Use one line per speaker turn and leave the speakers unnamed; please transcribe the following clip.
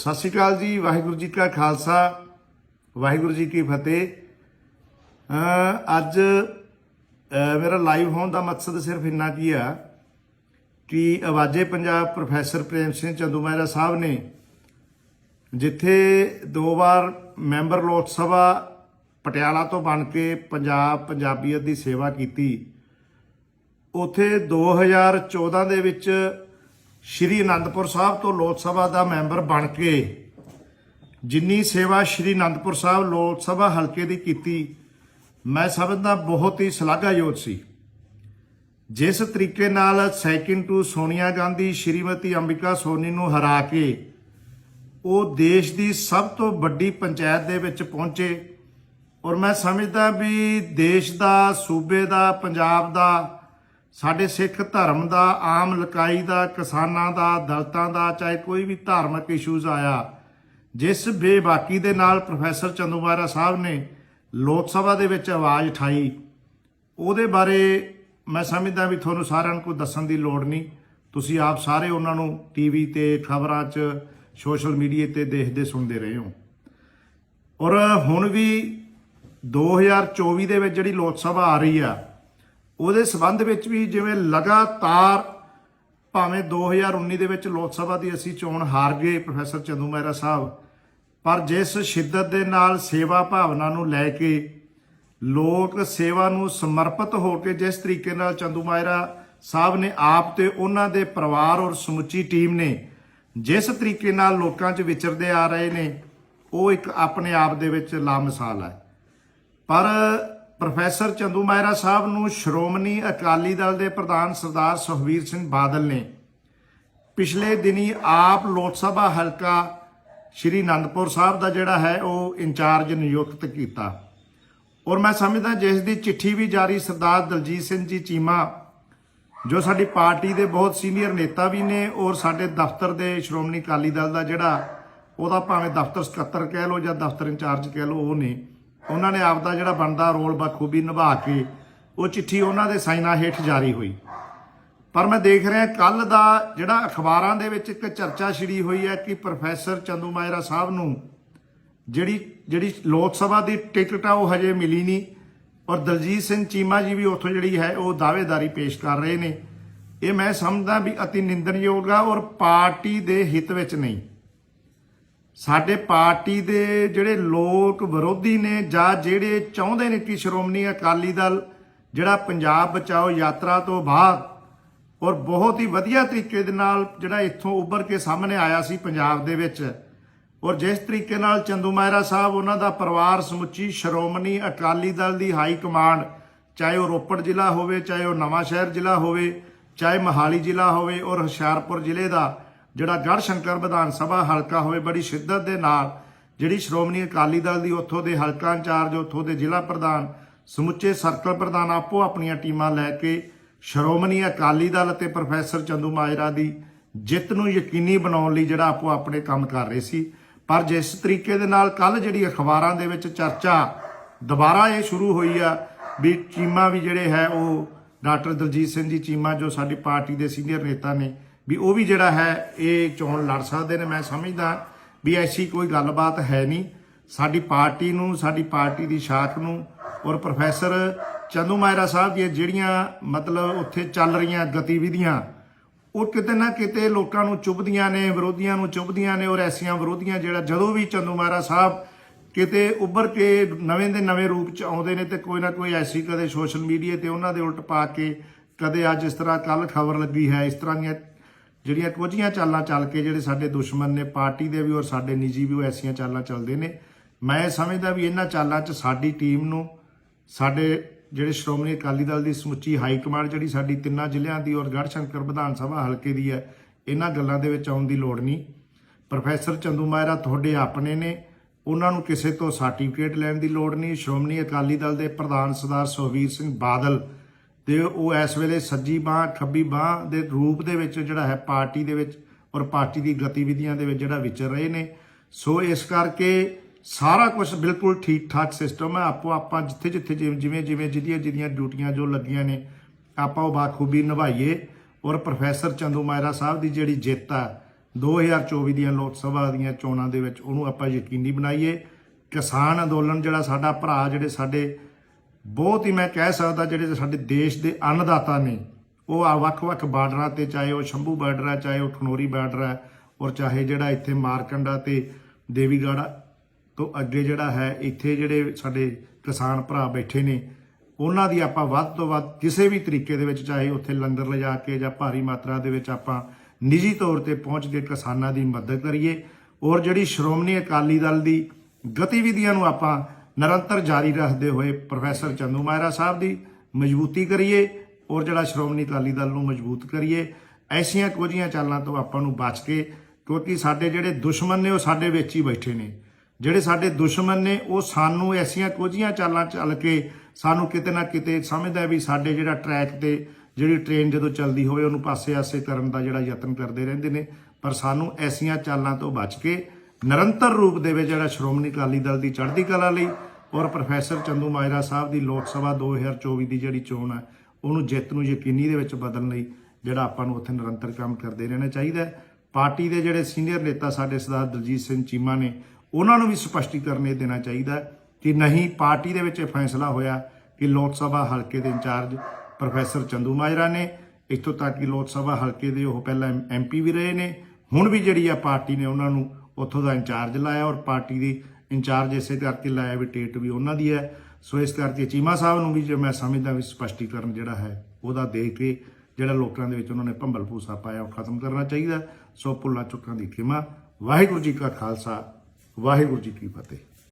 ਸਤਿ ਸ਼੍ਰੀ ਅਕਾਲ ਜੀ, ਵਾਹਿਗੁਰੂ ਜੀ ਕਾ ਖਾਲਸਾ, ਵਾਹਿਗੁਰੂ ਜੀ ਕੀ ਫਤਿਹ। ਅੱਜ ਮੇਰਾ ਲਾਈਵ ਹੋਣ ਦਾ ਮਕਸਦ ਸਿਰਫ ਇੰਨਾ ਕੀ ਆ ਕਿ ਆਵਾਜ਼ੇ ਪੰਜਾਬ ਪ੍ਰੋਫੈਸਰ ਪ੍ਰੇਮ ਸਿੰਘ ਚੰਦੂ ਸਾਹਿਬ ਨੇ ਜਿੱਥੇ ਦੋ ਵਾਰ ਮੈਂਬਰ ਲੋਕ ਸਭਾ ਪਟਿਆਲਾ ਤੋਂ ਬਣ ਕੇ ਪੰਜਾਬ ਪੰਜਾਬੀਅਤ ਦੀ ਸੇਵਾ ਕੀਤੀ, ਉਥੇ 2014 ਦੇ ਵਿੱਚ ਸ਼੍ਰੀ ਅਨੰਦਪੁਰ ਸਾਹਿਬ ਤੋਂ ਲੋਕ ਸਭਾ ਦਾ ਮੈਂਬਰ ਬਣ ਕੇ ਜਿੰਨੀ ਸੇਵਾ ਸ਼੍ਰੀ ਅਨੰਦਪੁਰ ਸਾਹਿਬ ਲੋਕ ਸਭਾ ਹਲਕੇ ਦੀ ਕੀਤੀ, ਮੈਂ ਸਮਝਦਾ ਬਹੁਤ ਹੀ ਸ਼ਲਾਘਾਯੋਗ ਸੀ। ਜਿਸ ਤਰੀਕੇ ਨਾਲ ਸੈਕਿੰਡ ਟੂ ਸੋਨੀਆ ਗਾਂਧੀ, ਸ਼੍ਰੀਮਤੀ ਅੰਬਿਕਾ ਸੋਨੀ ਨੂੰ ਹਰਾ ਕੇ ਉਹ ਦੇਸ਼ ਦੀ ਸਭ ਤੋਂ ਵੱਡੀ ਪੰਚਾਇਤ ਦੇ ਵਿੱਚ ਪਹੁੰਚੇ ਔਰ ਮੈਂ ਸਮਝਦਾ ਵੀ ਦੇਸ਼ ਦਾ, ਸੂਬੇ ਦਾ, ਪੰਜਾਬ ਦਾ ਸਾਡੇ ਸਿੱਖ ਧਰਮ ਦਾ, ਆਮ ਲਕਾਈ ਦਾ, ਕਿਸਾਨਾਂ ਦਾ, ਦਲਤਾਂ ਦਾ, ਚਾਹੇ ਕੋਈ ਵੀ ਧਾਰਮਿਕ ਇਸ਼ੂਜ਼ ਆਇਆ, ਜਿਸ ਬੇਬਾਕੀ ਦੇ ਨਾਲ ਪ੍ਰੋਫੈਸਰ ਚੰਦੂਮਾਰਾ ਸਾਹਿਬ ਨੇ ਲੋਕ ਸਭਾ ਦੇ ਵਿੱਚ ਆਵਾਜ਼ ਉਠਾਈ, ਉਹਦੇ ਬਾਰੇ ਮੈਂ ਸਮਝਦਾ ਵੀ ਤੁਹਾਨੂੰ ਸਾਰਿਆਂ ਨੂੰ ਕੋਈ ਦੱਸਣ ਦੀ ਲੋੜ ਨਹੀਂ। ਤੁਸੀਂ ਆਪ ਸਾਰੇ ਉਹਨਾਂ ਨੂੰ ਟੀਵੀ ਤੇ, ਖਬਰਾਂ 'ਚ ਸੋਸ਼ਲ ਮੀਡੀਆ ਤੇ ਦੇਖਦੇ ਸੁਣਦੇ ਰਹੇ ਹੋ। ਔਰ ਹੁਣ ਵੀ 2024 ਦੇ ਵਿੱਚ ਜਿਹੜੀ ਲੋਕ ਸਭਾ ਆ ਰਹੀ ਆ ਉਹਦੇ ਸਬੰਧ ਵਿੱਚ ਵੀ ਜਿਵੇਂ ਲਗਾਤਾਰ ਭਾਵੇਂ 2019 ਦੇ ਵਿੱਚ ਲੋਕ ਸਭਾ ਦੀ ਅਸੀਂ ਚੋਣ ਹਾਰ ਗਏ ਪ੍ਰੋਫੈਸਰ ਚੰਦੂ ਮਹਿਰਾ ਸਾਹਿਬ, ਪਰ ਜਿਸ ਸ਼ਿੱਦਤ ਦੇ ਨਾਲ ਸੇਵਾ ਭਾਵਨਾ ਨੂੰ ਲੈ ਕੇ ਲੋਕ ਸੇਵਾ ਨੂੰ ਸਮਰਪਿਤ ਹੋ ਕੇ ਜਿਸ ਤਰੀਕੇ ਨਾਲ ਚੰਦੂ ਮਹਿਰਾ ਸਾਹਿਬ ਨੇ ਆਪ ਤੇ ਉਹਨਾਂ ਦੇ ਪਰਿਵਾਰ ਔਰ ਸਮੁੱਚੀ ਟੀਮ ਨੇ ਜਿਸ ਤਰੀਕੇ ਨਾਲ ਲੋਕਾਂ 'ਚ ਵਿਚਰਦੇ ਆ ਰਹੇ ਨੇ, ਉਹ ਇੱਕ ਆਪਣੇ ਆਪ ਦੇ ਵਿੱਚ ਲਾਮਿਸਾਲ ਹੈ। ਪਰ ਪ੍ਰੋਫੈਸਰ ਚੰਦੂ ਮਹਿਰਾ ਸਾਹਿਬ ਨੂੰ ਸ਼੍ਰੋਮਣੀ ਅਕਾਲੀ ਦਲ ਦੇ ਪ੍ਰਧਾਨ ਸਰਦਾਰ ਸੁਖਬੀਰ ਸਿੰਘ ਬਾਦਲ ਨੇ ਪਿਛਲੇ ਦਿਨੀ ਆਪ ਲੋਕ ਸਭਾ ਹਲਕਾ ਸ਼੍ਰੀ ਅਨੰਦਪੁਰ ਸਾਹਿਬ ਦਾ ਜਿਹੜਾ ਹੈ ਉਹ ਇੰਚਾਰਜ ਨਿਯੁਕਤ ਕੀਤਾ। ਔਰ ਮੈਂ ਸਮਝਦਾ ਜਿਸ ਦੀ ਚਿੱਠੀ ਵੀ ਜਾਰੀ ਸਰਦਾਰ ਦਲਜੀਤ ਸਿੰਘ ਜੀ ਚੀਮਾ, ਜੋ ਸਾਡੀ ਪਾਰਟੀ ਦੇ ਬਹੁਤ ਸੀਨੀਅਰ ਨੇਤਾ ਵੀ ਨੇ ਔਰ ਸਾਡੇ ਦਫ਼ਤਰ ਦੇ ਸ਼੍ਰੋਮਣੀ ਅਕਾਲੀ ਦਲ ਦਾ ਜਿਹੜਾ ਉਹਦਾ ਭਾਵੇਂ ਦਫ਼ਤਰ ਸਕੱਤਰ ਕਹਿ ਲਓ ਜਾਂ ਦਫ਼ਤਰ ਇੰਚਾਰਜ ਕਹਿ ਲਓ ਉਹ ਨੇ ਉਹਨਾਂ ਨੇ ਆਪਦਾ ਜਿਹੜਾ ਬਣਦਾ ਰੋਲ ਬਖੂਬੀ ਨਿਭਾ ਕੇ ਉਹ ਚਿੱਠੀ ਉਹਨਾਂ ਦੇ ਸਾਈਨਾਂ ਹੇਠ ਜਾਰੀ ਹੋਈ। ਪਰ ਮੈਂ ਦੇਖ ਰਿਹਾ ਕੱਲ ਦਾ ਜਿਹੜਾ ਅਖਬਾਰਾਂ ਦੇ ਵਿੱਚ ਇੱਕ ਚਰਚਾ ਛਿੜੀ ਹੋਈ ਹੈ ਕਿ ਪ੍ਰੋਫੈਸਰ ਚੰਦੂ ਮਾਇਰਾ ਸਾਹਿਬ ਨੂੰ ਜਿਹੜੀ ਜਿਹੜੀ ਲੋਕ ਸਭਾ ਦੀ ਟਿਕਟ ਆ ਉਹ ਹਜੇ ਮਿਲੀ ਨਹੀਂ ਔਰ ਦਲਜੀਤ ਸਿੰਘ ਚੀਮਾ ਜੀ ਵੀ ਉੱਥੋਂ ਜਿਹੜੀ ਹੈ ਉਹ ਦਾਅਵੇਦਾਰੀ ਪੇਸ਼ ਕਰ ਰਹੇ ਨੇ। ਇਹ ਮੈਂ ਸਮਝਦਾ ਵੀ ਅਤੀ ਨਿੰਦਣਯੋਗ ਆ ਔਰ ਪਾਰਟੀ ਦੇ ਹਿੱਤ ਵਿੱਚ ਨਹੀਂ। ਸਾਡੇ ਪਾਰਟੀ ਦੇ ਜਿਹੜੇ ਲੋਕ ਵਿਰੋਧੀ ਨੇ ਜਾਂ ਜਿਹੜੇ ਚਾਹੁੰਦੇ ਨੇ ਕਿ ਸ਼੍ਰੋਮਣੀ ਅਕਾਲੀ ਦਲ ਜਿਹੜਾ ਪੰਜਾਬ ਬਚਾਓ ਯਾਤਰਾ ਤੋਂ ਬਾਅਦ ਔਰ ਬਹੁਤ ਹੀ ਵਧੀਆ ਤਰੀਕੇ ਦੇ ਨਾਲ ਜਿਹੜਾ ਇੱਥੋਂ ਉੱਭਰ ਕੇ ਸਾਹਮਣੇ ਆਇਆ ਸੀ ਪੰਜਾਬ ਦੇ ਵਿੱਚ ਔਰ ਜਿਸ ਤਰੀਕੇ ਨਾਲ ਚੰਦੂ ਮਹਿਰਾ ਸਾਹਿਬ ਉਹਨਾਂ ਦਾ ਪਰਿਵਾਰ ਸਮੁੱਚੀ ਸ਼੍ਰੋਮਣੀ ਅਕਾਲੀ ਦਲ ਦੀ ਹਾਈ ਕਮਾਂਡ, ਚਾਹੇ ਉਹ ਰੋਪੜ ਜ਼ਿਲ੍ਹਾ ਹੋਵੇ, ਚਾਹੇ ਉਹ ਨਵਾਂ ਸ਼ਹਿਰ ਜ਼ਿਲ੍ਹਾ ਹੋਵੇ, ਚਾਹੇ ਮਹਾਲੀ ਜ਼ਿਲ੍ਹਾ ਹੋਵੇ ਔਰ ਹੁਸ਼ਿਆਰਪੁਰ ਜ਼ਿਲ੍ਹੇ ਦਾ ਜਿਹੜਾ ਗੜ੍ਹ ਸ਼ੰਕਰ ਵਿਧਾਨ ਸਭਾ ਹਲਕਾ ਹੋਵੇ, ਬੜੀ ਸ਼ਿੱਦਤ ਦੇ ਨਾਲ ਜਿਹੜੀ ਸ਼੍ਰੋਮਣੀ ਅਕਾਲੀ ਦਲ ਦੀ ਉੱਥੋਂ ਦੇ ਹਲਕਾ ਇੰਚਾਰਜ, ਉੱਥੋਂ ਦੇ ਜ਼ਿਲ੍ਹਾ ਪ੍ਰਧਾਨ, ਸਮੁੱਚੇ ਸਰਕਲ ਪ੍ਰਧਾਨ ਆਪੋ ਆਪਣੀਆਂ ਟੀਮਾਂ ਲੈ ਕੇ ਸ਼੍ਰੋਮਣੀ ਅਕਾਲੀ ਦਲ ਅਤੇ ਪ੍ਰੋਫੈਸਰ ਚੰਦੂ ਮਾਜਰਾ ਦੀ ਜਿੱਤ ਨੂੰ ਯਕੀਨੀ ਬਣਾਉਣ ਲਈ ਜਿਹੜਾ ਆਪੋ ਆਪਣੇ ਕੰਮ ਕਰ ਰਹੇ ਸੀ। ਪਰ ਜਿਸ ਤਰੀਕੇ ਦੇ ਨਾਲ ਕੱਲ ਜਿਹੜੀ ਅਖਬਾਰਾਂ ਦੇ ਵਿੱਚ ਚਰਚਾ ਦੁਬਾਰਾ ਇਹ ਸ਼ੁਰੂ ਹੋਈ ਆ ਵੀ ਚੀਮਾ ਵੀ ਜਿਹੜੇ ਹੈ ਉਹ ਡਾਕਟਰ ਦਲਜੀਤ ਸਿੰਘ ਜੀ ਚੀਮਾ ਜੋ ਸਾਡੀ ਪਾਰਟੀ ਦੇ ਸੀਨੀਅਰ ਨੇਤਾ ਨੇ ਵੀ ਉਹ ਵੀ ਜਿਹੜਾ ਹੈ, ਇਹ ਚੋਣ ਲੜ ਸਕਦੇ ਨੇ। ਮੈਂ ਸਮਝਦਾ ਵੀ ਐਸੀ ਕੋਈ ਗੱਲਬਾਤ ਹੈ ਨਹੀਂ। ਸਾਡੀ ਪਾਰਟੀ ਨੂੰ, ਸਾਡੀ ਪਾਰਟੀ ਦੀ ਸ਼ਾਖ ਨੂੰ ਔਰ ਪ੍ਰੋਫੈਸਰ ਚੰਦੂ ਮਾਇਰਾ ਸਾਹਿਬ ਦੀਆਂ ਜਿਹੜੀਆਂ ਮਤਲਬ ਉੱਥੇ ਚੱਲ ਰਹੀਆਂ ਗਤੀਵਿਧੀਆਂ, ਉਹ ਕਿਤੇ ਨਾ ਕਿਤੇ ਲੋਕਾਂ ਨੂੰ ਚੁੱਭਦੀਆਂ ਨੇ, ਵਿਰੋਧੀਆਂ ਨੂੰ ਚੁੱਭਦੀਆਂ ਨੇ ਔਰ ਐਸੀਆਂ ਵਿਰੋਧੀਆਂ ਜਿਹੜਾ ਜਦੋਂ ਵੀ ਚੰਦੂ ਮਾਇਰਾ ਸਾਹਿਬ ਕਿਤੇ ਉੱਭਰ ਕੇ ਨਵੇਂ ਦੇ ਨਵੇਂ ਰੂਪ ਚ ਆਉਂਦੇ ਨੇ ਤੇ ਕੋਈ ਨਾ ਕੋਈ ਐਸੀ ਕਦੇ ਸੋਸ਼ਲ ਮੀਡੀਆ ਤੇ ਉਹਨਾਂ ਦੇ ਉਲਟ ਪਾ ਕੇ ਕਦੇ ਅੱਜ ਇਸ ਤਰ੍ਹਾਂ ਕੱਲ ਖਬਰ ਲੱਗੀ ਹੈ, ਇਸ ਤਰ੍ਹਾਂ ਦੀਆਂ ਜਿਹੜੀਆਂ ਕੁਝੀਆਂ ਚਾਲਾਂ ਚੱਲ ਕੇ ਜਿਹੜੇ ਸਾਡੇ ਦੁਸ਼ਮਣ ਨੇ, ਪਾਰਟੀ ਦੇ ਵੀ ਔਰ ਸਾਡੇ ਨਿੱਜੀ ਵੀ ਉਹ ਐਸੀਆਂ ਚਾਲਾਂ ਚੱਲਦੇ ਨੇ। ਮੈਂ ਸਮਝਦਾ ਵੀ ਇਹਨਾਂ ਚਾਲਾਂ 'ਚ ਸਾਡੀ ਟੀਮ ਨੂੰ, ਸਾਡੇ ਜਿਹੜੇ ਸ਼੍ਰੋਮਣੀ ਅਕਾਲੀ ਦਲ ਦੀ ਸਮੁੱਚੀ ਹਾਈ ਕਮਾਂਡ ਜਿਹੜੀ ਸਾਡੀ ਤਿੰਨਾਂ ਜ਼ਿਲ੍ਹਿਆਂ ਦੀ ਔਰ ਗੜ੍ਹ ਸ਼ੰਕਰ ਵਿਧਾਨ ਸਭਾ ਹਲਕੇ ਦੀ ਹੈ, ਇਹਨਾਂ ਗੱਲਾਂ ਦੇ ਵਿੱਚ ਆਉਣ ਦੀ ਲੋੜ ਨਹੀਂ। ਪ੍ਰੋਫੈਸਰ ਚੰਦੂ ਮਾਇਰਾ ਤੁਹਾਡੇ ਆਪਣੇ ਨੇ, ਉਹਨਾਂ ਨੂੰ ਕਿਸੇ ਤੋਂ ਸਰਟੀਫਿਕੇਟ ਲੈਣ ਦੀ ਲੋੜ ਨਹੀਂ। ਸ਼੍ਰੋਮਣੀ ਅਕਾਲੀ ਦਲ ਦੇ ਪ੍ਰਧਾਨ ਸਰਦਾਰ ਸੁਖਬੀਰ ਸਿੰਘ ਬਾਦਲ ਤੇ ਉਹ ਇਸ ਵੇਲੇ ਸੱਜੀ ਬਾਹ ਖੱਬੀ ਬਾਹ ਦੇ ਰੂਪ ਦੇ ਵਿੱਚ ਜਿਹੜਾ ਹੈ ਪਾਰਟੀ ਦੇ ਵਿੱਚ ਔਰ ਪਾਰਟੀ ਦੀ ਗਤੀਵਿਧੀਆਂ ਦੇ ਵਿੱਚ ਜਿਹੜਾ ਵਿਚਰ ਰਹੇ ਨੇ। ਸੋ ਇਸ ਕਰਕੇ ਸਾਰਾ ਕੁਝ ਬਿਲਕੁਲ ਠੀਕ ਠਾਕ ਸਿਸਟਮ ਹੈ। ਆਪੋ ਆਪਾਂ ਜਿੱਥੇ ਜਿੱਥੇ ਜਿਵੇਂ ਜਿਵੇਂ ਜਿਵੇਂ ਜਿਹਦੀਆਂ ਜਿਹਦੀਆਂ ਡਿਊਟੀਆਂ ਜੋ ਲੱਗੀਆਂ ਨੇ, ਆਪਾਂ ਉਹ ਬਾਖੂਬੀ ਨਿਭਾਈਏ। ਔਰ ਪ੍ਰੋਫੈਸਰ ਚੰਦੂ ਮਾਇਰਾ ਸਾਹਿਬ ਦੀ ਜਿਹੜੀ ਜਿੱਤ ਆ 2024 ਦੀਆਂ ਲੋਕ ਸਭਾ ਦੀਆਂ ਚੋਣਾਂ ਦੇ ਵਿੱਚ ਉਹਨੂੰ ਆਪਾਂ ਯਕੀਨੀ ਬਣਾਈਏ। ਕਿਸਾਨ ਅੰਦੋਲਨ ਜਿਹੜਾ ਸਾਡਾ ਭਰਾ, ਜਿਹੜੇ ਸਾਡੇ ਬਹੁਤ ਹੀ ਮੈਂ ਕਹਿ ਸਕਦਾ ਜਿਹੜੇ ਸਾਡੇ ਦੇਸ਼ ਦੇ ਅੰਨਦਾਤਾ ਨੇ, ਉਹ ਆ ਵੱਖ-ਵੱਖ ਬਾਰਡਰਾਂ ਤੇ, ਚਾਹੇ ਉਹ ਸ਼ੰਭੂ ਬਾਰਡਰ ਹੈ ਚਾਹੇ ਉਹ ਖਨੋਰੀ ਬਾਰਡਰ ਹੈ ਔਰ ਚਾਹੇ ਜਿਹੜਾ ਇੱਥੇ ਮਾਰਕੰਡਾ ਤੇ ਦੇਵੀਗੜ੍ਹ ਤੋਂ ਅੱਗੇ ਜਿਹੜਾ ਹੈ, ਇੱਥੇ ਜਿਹੜੇ ਸਾਡੇ ਕਿਸਾਨ ਭਰਾ ਬੈਠੇ ਨੇ, ਉਹਨਾਂ ਦੀ ਆਪਾਂ ਵੱਧ ਤੋਂ ਵੱਧ ਕਿਸੇ ਵੀ ਤਰੀਕੇ ਦੇ ਵਿੱਚ, ਚਾਹੇ ਉੱਥੇ ਲੰਗਰ ਲਿਜਾ ਕੇ ਜਾਂ ਭਾਰੀ ਮਾਤਰਾ ਦੇ ਵਿੱਚ ਆਪਾਂ ਨਿੱਜੀ ਤੌਰ ਤੇ ਪਹੁੰਚ ਕੇ ਕਿਸਾਨਾਂ ਦੀ ਮਦਦ ਕਰੀਏ, ਔਰ ਜਿਹੜੀ ਸ਼੍ਰੋਮਣੀ ਅਕਾਲੀ ਦਲ ਦੀ ਗਤੀਵਿਧੀਆਂ ਨੂੰ ਆਪਾਂ ਨਿਰੰਤਰ ਜਾਰੀ ਰੱਖਦੇ ਹੋਏ ਪ੍ਰੋਫੈਸਰ ਚੰਦੂ ਮਾਇਰਾ ਸਾਹਿਬ ਦੀ ਮਜ਼ਬੂਤੀ ਕਰੀਏ ਔਰ ਜਿਹੜਾ ਸ਼੍ਰੋਮਣੀ ਅਕਾਲੀ ਦਲ ਨੂੰ ਮਜ਼ਬੂਤ ਕਰੀਏ, ਐਸੀਆਂ ਕੁਝੀਆਂ ਚਾਲਾਂ ਤੋਂ ਆਪਾਂ ਨੂੰ ਬਚ ਕੇ ਕਿਉਂਕਿ ਸਾਡੇ ਜਿਹੜੇ ਦੁਸ਼ਮਣ ਨੇ ਉਹ ਸਾਡੇ ਵਿੱਚ ਹੀ ਬੈਠੇ ਨੇ। ਜਿਹੜੇ ਸਾਡੇ ਦੁਸ਼ਮਣ ਨੇ ਉਹ ਸਾਨੂੰ ਐਸੀਆਂ ਕੁਝੀਆਂ ਚਾਲਾਂ ਚੱਲ ਕੇ ਸਾਨੂੰ ਕਿਤੇ ਨਾ ਕਿਤੇ ਸਮਝਦਾ ਵੀ ਸਾਡੇ ਜਿਹੜਾ ਟਰੈਕ ਤੇ ਜਿਹੜੀ ਟ੍ਰੇਨ ਜਦੋਂ ਚੱਲਦੀ ਹੋਵੇ ਉਹਨੂੰ ਪਾਸੇ-ਆਸੇ ਕਰਨ ਦਾ ਜਿਹੜਾ ਯਤਨ ਕਰਦੇ ਰਹਿੰਦੇ ਨੇ, ਪਰ ਸਾਨੂੰ ਐਸੀਆਂ ਚਾਲਾਂ ਤੋਂ ਬਚ ਕੇ ਨਿਰੰਤਰ ਰੂਪ ਦੇ ਵਿੱਚ ਜਿਹੜਾ ਸ਼੍ਰੋਮਣੀ ਅਕਾਲੀ ਦਲ ਦੀ ਚੜ੍ਹਦੀ ਕਲਾ ਲਈ ਔਰ ਪ੍ਰੋਫੈਸਰ ਚੰਦੂ ਮਾਇਰਾ ਸਾਹਿਬ ਦੀ ਲੋਕ ਸਭਾ 2024 ਦੀ ਜਿਹੜੀ ਚੋਣ ਹੈ, ਉਹਨੂੰ ਜਿੱਤ ਨੂੰ ਯਕੀਨੀ ਦੇ ਵਿੱਚ ਬਦਲਣ ਲਈ ਜਿਹੜਾ ਆਪਾਂ ਨੂੰ ਉੱਥੇ ਨਿਰੰਤਰ ਕੰਮ ਕਰਦੇ ਰਹਿਣਾ ਚਾਹੀਦਾ ਹੈ। ਪਾਰਟੀ ਦੇ ਜਿਹੜੇ ਸੀਨੀਅਰ ਨੇਤਾ ਸਾਡੇ ਸਰਦਾਰ ਦਲਜੀਤ ਸਿੰਘ ਚੀਮਾ ਨੇ, ਉਹਨਾਂ ਨੂੰ ਵੀ ਸਪਸ਼ਟੀਕਰਨ ਇਹ ਦੇਣਾ ਚਾਹੀਦਾ ਕਿ ਨਹੀਂ, ਪਾਰਟੀ ਦੇ ਵਿੱਚ ਇਹ ਫੈਸਲਾ ਹੋਇਆ ਕਿ ਲੋਕ ਸਭਾ ਹਲਕੇ ਦੇ ਇੰਚਾਰਜ ਪ੍ਰੋਫੈਸਰ ਚੰਦੂ ਮਾਜਰਾ ਨੇ, ਇੱਥੋਂ ਤੱਕ ਕਿ ਲੋਕ ਸਭਾ ਹਲਕੇ ਦੇ ਉਹ ਪਹਿਲਾਂ ਐਮਪੀ ਵੀ ਰਹੇ ਨੇ, ਹੁਣ ਵੀ ਜਿਹੜੀ ਆ ਪਾਰਟੀ ਨੇ ਉਹਨਾਂ ਨੂੰ ਉੱਥੋਂ ਦਾ ਇੰਚਾਰਜ ਲਾਇਆ ਔਰ ਪਾਰਟੀ ਦੀ ਇੰਚਾਰਜ ਇਸੇ ਕਰਕੇ ਲਾਇਆ ਵੀ ਟੇਟ ਵੀ ਉਹਨਾਂ ਦੀ ਹੈ। ਸੋ ਇਸ ਕਰਕੇ ਚੀਮਾ ਸਾਹਿਬ ਨੂੰ ਵੀ ਜੇ ਮੈਂ ਸਮਝਦਾ ਵੀ ਸਪਸ਼ਟੀਕਰਨ ਜਿਹੜਾ ਹੈ, ਉਹਦਾ ਦੇ ਕੇ ਜਿਹੜਾ ਲੋਕਾਂ ਦੇ ਵਿੱਚ ਉਹਨਾਂ ਨੇ ਭੰਬਲ ਭੂਸਾ ਪਾਇਆ, ਉਹ ਖਤਮ ਕਰਨਾ ਚਾਹੀਦਾ। ਸੋ ਭੁੱਲਾਂ ਚੁੱਕਾਂ ਦੀ ਖਿਮਾ। ਵਾਹਿਗੁਰੂ ਜੀ ਕਾ ਖਾਲਸਾ, ਵਾਹਿਗੁਰੂ ਜੀ ਕੀ ਫਤਿਹ।